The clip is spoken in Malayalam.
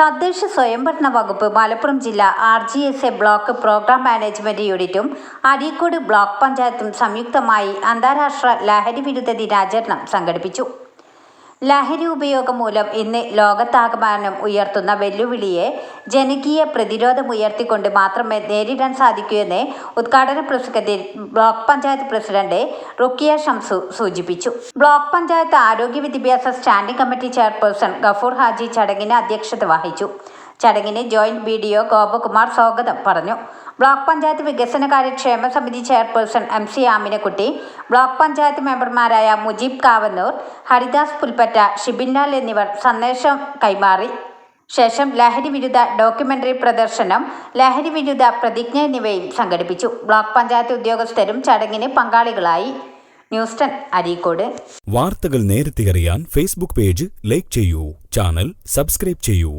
തദ്ദേശ സ്വയംഭരണ വകുപ്പ് മലപ്പുറം ജില്ല R G S A block programme management യൂണിറ്റും അരീക്കോട് ബ്ലോക്ക് പഞ്ചായത്തും സംയുക്തമായി അന്താരാഷ്ട്ര ലഹരി വിരുദ്ധ ദിനാചരണം സംഘടിപ്പിച്ചു. ലഹരി ഉപയോഗം മൂലം ഇന്ന് ലോകത്താകമാനം ഉയർത്തുന്ന വെല്ലുവിളിയെ ജനകീയ പ്രതിരോധമുയർത്തിക്കൊണ്ട് മാത്രമേ നേരിടാൻ സാധിക്കൂ എന്ന് ഉദ്ഘാടന പ്രസംഗത്തിൽ ബ്ലോക്ക് പഞ്ചായത്ത് പ്രസിഡന്റ് റുക്കിയ ഷംസു സൂചിപ്പിച്ചു. ബ്ലോക്ക് പഞ്ചായത്ത് ആരോഗ്യ വിദ്യാഭ്യാസ standing committee chairperson Gafoor Haji ചടങ്ങിന് അധ്യക്ഷത വഹിച്ചു. ചടങ്ങിന് joint B D O Gopakumar സ്വാഗതം പറഞ്ഞു. ബ്ലോക്ക് പഞ്ചായത്ത് വികസന കാര്യക്ഷേമ സമിതി chairperson M C Aminakutty block panchayat മെമ്പർമാരായ മുജീബ് കാവന്നൂർ ഹരിദാസ് പുൽപ്പറ്റ ഷിബിൻലാൽ എന്നിവർ സന്ദേശം കൈമാറി. ശേഷം ലഹരി വിരുദ്ധ ഡോക്യുമെന്ററി പ്രദർശനം ലഹരി വിരുദ്ധ പ്രതിജ്ഞ എന്നിവയും സംഘടിപ്പിച്ചു. ബ്ലോക്ക് പഞ്ചായത്ത് ഉദ്യോഗസ്ഥരും ചടങ്ങിന് പങ്കാളികളായി. News ten Areekode. വാർത്തകൾ നേരത്തെ അറിയാൻ ഫേസ്ബുക്ക് പേജ് ലൈക്ക് ചെയ്യൂ ചാനൽ സബ്സ്ക്രൈബ് ചെയ്യൂ.